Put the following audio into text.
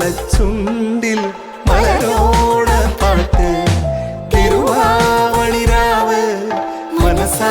வாழச்சுண்டில் மலரோட பாட்டு திருவாவணிராவு மனசா